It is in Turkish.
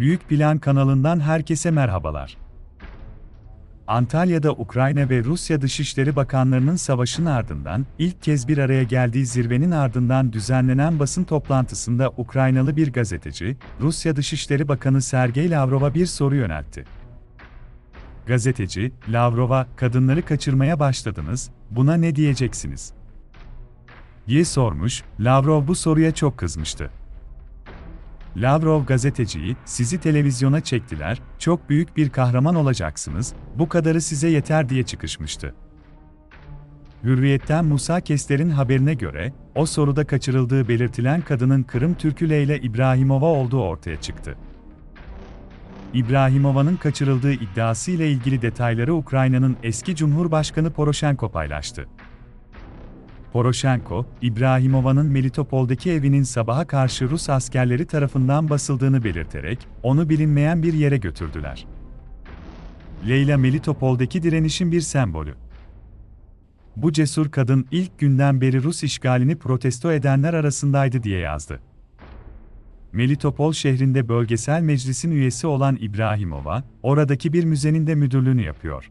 Büyük Plan kanalından herkese merhabalar. Antalya'da Ukrayna ve Rusya Dışişleri Bakanlarının savaşın ardından ilk kez bir araya geldiği zirvenin ardından düzenlenen basın toplantısında Ukraynalı bir gazeteci, Rusya Dışişleri Bakanı Sergey Lavrov'a bir soru yöneltti. Gazeteci, Lavrov'a, kadınları kaçırmaya başladınız, buna ne diyeceksiniz? diye sormuş, Lavrov bu soruya çok kızmıştı. Lavrov gazeteciyi, sizi televizyona çektiler, çok büyük bir kahraman olacaksınız, bu kadarı size yeter diye çıkışmıştı. Hürriyet'ten Musa Kester'in haberine göre, o soruda kaçırıldığı belirtilen kadının Kırım Türkü Leyla İbrahimova olduğu ortaya çıktı. İbrahimova'nın kaçırıldığı iddiası ile ilgili detayları Ukrayna'nın eski Cumhurbaşkanı Poroshenko paylaştı. Poroshenko, İbrahimova'nın Melitopol'daki evinin sabaha karşı Rus askerleri tarafından basıldığını belirterek, onu bilinmeyen bir yere götürdüler. Leyla Melitopol'daki direnişin bir sembolü. Bu cesur kadın ilk günden beri Rus işgalini protesto edenler arasındaydı diye yazdı. Melitopol şehrinde bölgesel meclisin üyesi olan İbrahimova, oradaki bir müzenin de müdürlüğünü yapıyor.